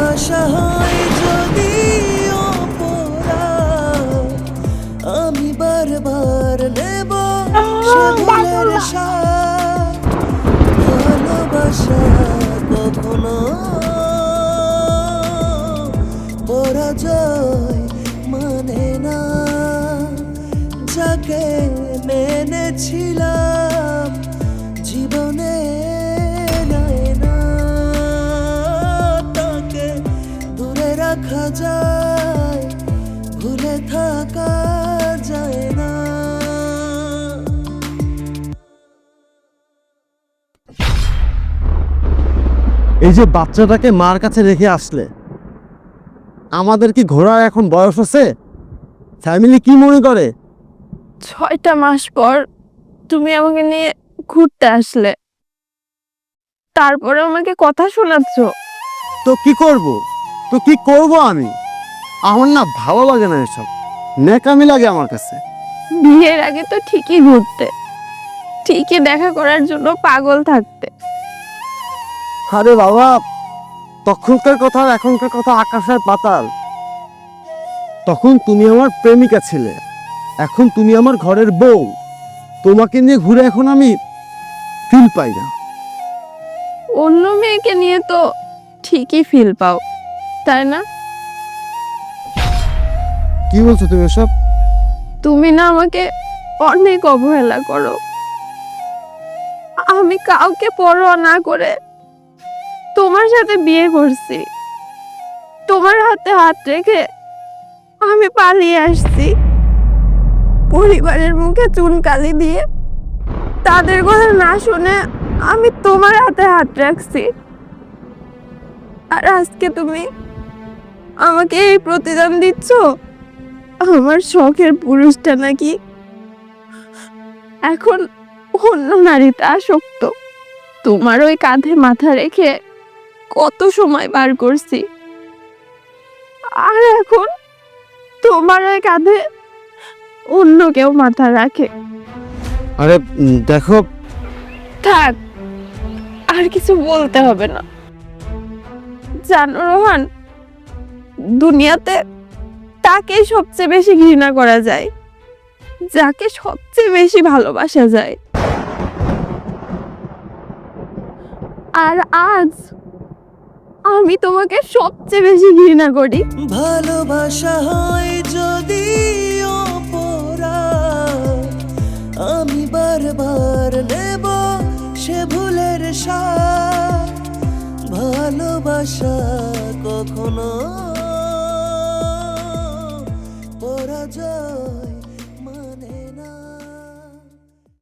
ভালোবাসা হয় যদি আমি বারবার নেব সে ভুলের স্বাদ। ভালোবাসা কখনো পরাজয় মানে না যাকে মেনেছিলাম যায় ভুলে থাকা যায় না। এই যে বাচ্চাটাকে মার কাছে রেখে আসলে আমাদের কি ঘোরার এখন বয়স আছে ফ্যামিলি কি মনে করে? ছয়টা মাস পর তুমি আমাকে নিয়ে ঘুরতে আসলে। তারপরে আমাকে কথা শোনাচ্ছ। তো কি করব? তো কি করব আমি? আমার না ভালো লাগে না এসব। নেকামি লাগে আমার কাছে। বিয়ের আগে তো ঠিকই ঘুরতে। ঠিকই দেখা করার জন্য পাগল থাকতে। আরে বাবা তখনকার কথা আর এখনকার কথা আকাশের পাতাল। তখন তুমি আমার প্রেমিকা ছিলে। এখন তুমি আমার ঘরের বউ। তোমাকে নিয়ে ঘুরে এখন আমি ফিল পাই না। অন্য মেয়েকে নিয়ে তো ঠিকই ফিল পাও। তাই না? কি বলছো তুমি এসব? তুমি না আমাকে অনেক অবহেলা করো। আমি কাউকে পরোয়া না করে তোমার সাথে বিয়ে করছি। তোমার হাতে হাত রেখে আমি পালিয়ে আসছি। পরিবারের মুখে চুনকালি দিয়ে তাদের কথা না শুনে আমি তোমার হাতে হাত রাখছি। আর আজকে তুমি আমাকে এই প্রতিদান দিচ্ছ? আমার শখের পুরুষটা নাকি এখন অন্য নারীতে আসক্ত। তোমার ওই কাঁধে মাথা রেখে কত সময় বার করছি। আর এখন তোমার ওই কাঁধে অন্য কেউ মাথা রাখে। আরে দেখো। থাক আর কিছু বলতে হবে না। জানো রোহান দুনিয়াতে তাকেই সবচেয়ে বেশি ঘৃণা করা যায়, যাকে সবচেয়ে বেশি ভালোবাসা যায়। আর আজ আমি তোমাকে সবচেয়ে বেশি ঘৃণা করি। ভালোবাসা হয় যদি আমি বারবার নেব সে ভুলের ভালোবাসা কখনো